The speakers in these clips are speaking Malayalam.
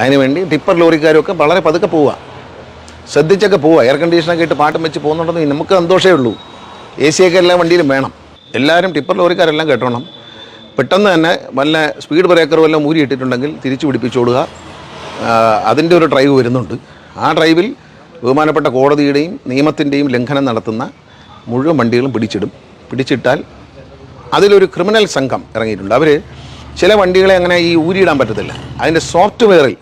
അതിനുവേണ്ടി ടിപ്പർ ലോറിക്കാരൊക്കെ വളരെ പതുക്കെ പോവുക ശ്രദ്ധിച്ചൊക്കെ പോവുക എയർ കണ്ടീഷനൊക്കെ ഇട്ട് പാട്ടും വെച്ച് പോകുന്നുണ്ടെന്ന് നമുക്ക് സന്തോഷമേ ഉള്ളൂ. എ സി ഒക്കെ എല്ലാ വണ്ടിയിലും വേണം. എല്ലാവരും ടിപ്പർ ലോറിക്കാരെല്ലാം കേട്ടോണം. പെട്ടെന്ന് തന്നെ വല്ല സ്പീഡ് ബ്രേക്കർ വല്ല മൂരി ഇട്ടിട്ടുണ്ടെങ്കിൽ തിരിച്ചു പിടിപ്പിച്ചോടുക അതിന്റെ ഒരു ഡ്രൈവ് വരുന്നുണ്ട്. ആ ഡ്രൈവിൽ ബഹുമാനപ്പെട്ട കോടതിയുടെയും നിയമത്തിന്റെയും ലംഘനം നടത്തുന്ന മുഴുവൻ വണ്ടികളും പിടിച്ചിടും. പിടിച്ചിട്ടാൽ അതിലൊരു ക്രിമിനൽ സംഘം ഇറങ്ങിയിട്ടുണ്ട്. അവർ ചില വണ്ടികളെ അങ്ങനെ ഈ ഊരിയിടാൻ പറ്റത്തില്ല. അതിന്റെ സോഫ്റ്റ്വെയറിൽ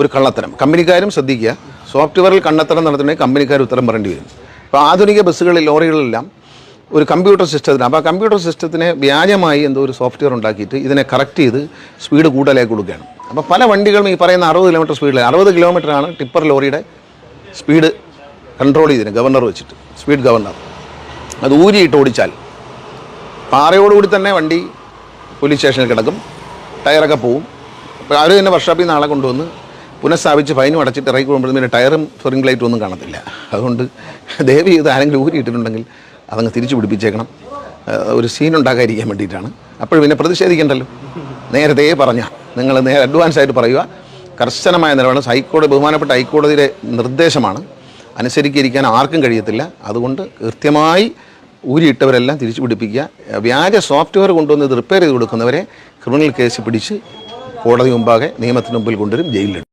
ഒരു കള്ളത്തരം. കമ്പനിക്കാരും ശ്രദ്ധിക്കുക. സോഫ്റ്റ്വെയറിൽ കള്ളത്തരം നടത്തണമെങ്കിൽ കമ്പനിക്കാർ ഉത്തരം പറയേണ്ടി വരും. അപ്പോൾ ആധുനിക ബസ്സുകളിൽ ലോറികളിലെല്ലാം ഒരു കമ്പ്യൂട്ടർ സിസ്റ്റത്തിന് അപ്പോൾ ആ കമ്പ്യൂട്ടർ സിസ്റ്റത്തിന് വ്യാജമായി എന്തോ ഒരു സോഫ്റ്റ്വെയർ ഉണ്ടാക്കിയിട്ട് ഇതിനെ കറക്റ്റ് ചെയ്ത് സ്പീഡ് കൂടുതലായി കൊടുക്കുകയാണ്. അപ്പോൾ പല വണ്ടികളും ഈ പറയുന്ന അറുപത് കിലോമീറ്റർ സ്പീഡിൽ അറുപത് കിലോമീറ്ററാണ് ടിപ്പർ ലോറിയുടെ സ്പീഡ് കൺട്രോൾ ചെയ്തിന് ഗവർണർ വെച്ചിട്ട് സ്പീഡ് ഗവർണർ. അത് ഊരിയിട്ട് ഓടിച്ചാൽ പാറയോടുകൂടി തന്നെ വണ്ടി പോലീസ് സ്റ്റേഷനിൽ കിടക്കും ടയറൊക്കെ പോവും. അപ്പോൾ അവർ തന്നെ വർക്ക്ഷോപ്പിൽ നിന്ന് ആളെ കൊണ്ടുവന്ന് പുനഃസ്ഥാപിച്ച് ഫൈനും അടച്ചിട്ട് ഇറക്കി കൊണ്ടുവന്ന് പിന്നെ ടയറും സ്പ്രിംഗ് ലൈറ്റും ഒന്നും കാണത്തില്ല. അതുകൊണ്ട് ദയവ് ചെയ്ത് ആരെങ്കിലും ഊരിയിട്ടിട്ടുണ്ടെങ്കിൽ അതങ്ങ് തിരിച്ചു പിടിപ്പിച്ചേക്കണം. ഒരു സീൻ ഉണ്ടാക്കാതിരിക്കാൻ വേണ്ടിയിട്ടാണ്. അപ്പോൾ പിന്നെ പ്രതിഷേധിക്കണ്ടല്ലോ. നേരത്തെ പറഞ്ഞ നിങ്ങൾ നേരെ അഡ്വാൻസ് ആയിട്ട് പറയുക. കർശനമായ നിലപാട് ഹൈക്കോടതി ബഹുമാനപ്പെട്ട ഹൈക്കോടതിയുടെ നിർദ്ദേശമാണ്. അനുസരിക്കിരിക്കാൻ ആർക്കും കഴിയത്തില്ല. അതുകൊണ്ട് കൃത്യമായി ഊരിയിട്ടവരെല്ലാം തിരിച്ചു പിടിപ്പിക്കുക. വ്യാജ സോഫ്റ്റ്വെയർ കൊണ്ടുവന്ന് റിപ്പയർ ചെയ്ത് കൊടുക്കുന്നവരെ ക്രിമിനൽ കേസ് പിടിച്ച് കോടതി മുമ്പാകെ നിയമത്തിന് മുമ്പിൽ കൊണ്ടുവരും ജയിലിലിടും